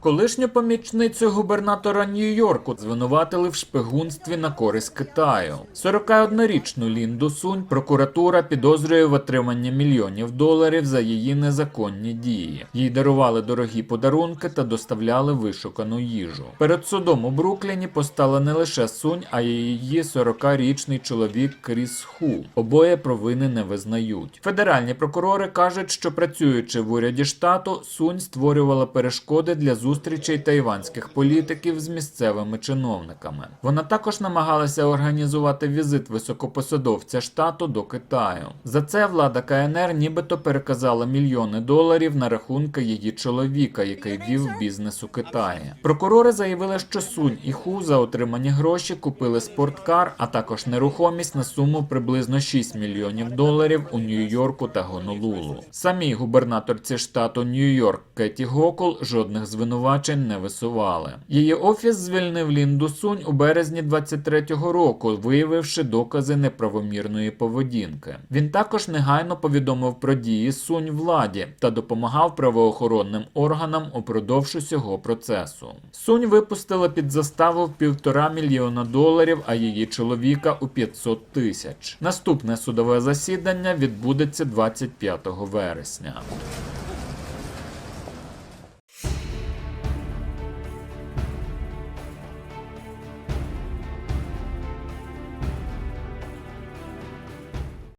Колишню помічницю губернатора Нью-Йорку звинуватили в шпигунстві на користь Китаю. 41-річну Лінду Сунь прокуратура підозрює в отриманні мільйонів доларів за її незаконні дії. Їй дарували дорогі подарунки та доставляли вишукану їжу. Перед судом у Брукліні постала не лише Сунь, а й її 40-річний чоловік Кріс Ху. Обоє провини не визнають. Федеральні прокурори кажуть, що працюючи в уряді штату, Сунь створювала перешкоди для зустрічей тайванських політиків з місцевими чиновниками. Вона також намагалася організувати візит високопосадовця штату до Китаю. За це влада КНР нібито переказала мільйони доларів на рахунки її чоловіка, який вів бізнес у Китаї. Прокурори заявили, що Сунь і Ху за отримані гроші купили спорткар, а також нерухомість на суму приблизно 6 мільйонів доларів у Нью-Йорку та Гонолулу. Самій губернаторці штату Нью-Йорк Кеті Гокул жодних звинувачень не висували. Її офіс звільнив Лінду Сунь у березні 23-го року, виявивши докази неправомірної поведінки. Він також негайно повідомив про дії Сунь владі та допомагав правоохоронним органам упродовж усього процесу. Сунь випустила під заставу в півтора мільйона доларів, а її чоловіка у 500 тисяч. Наступне судове засідання відбудеться 25 вересня.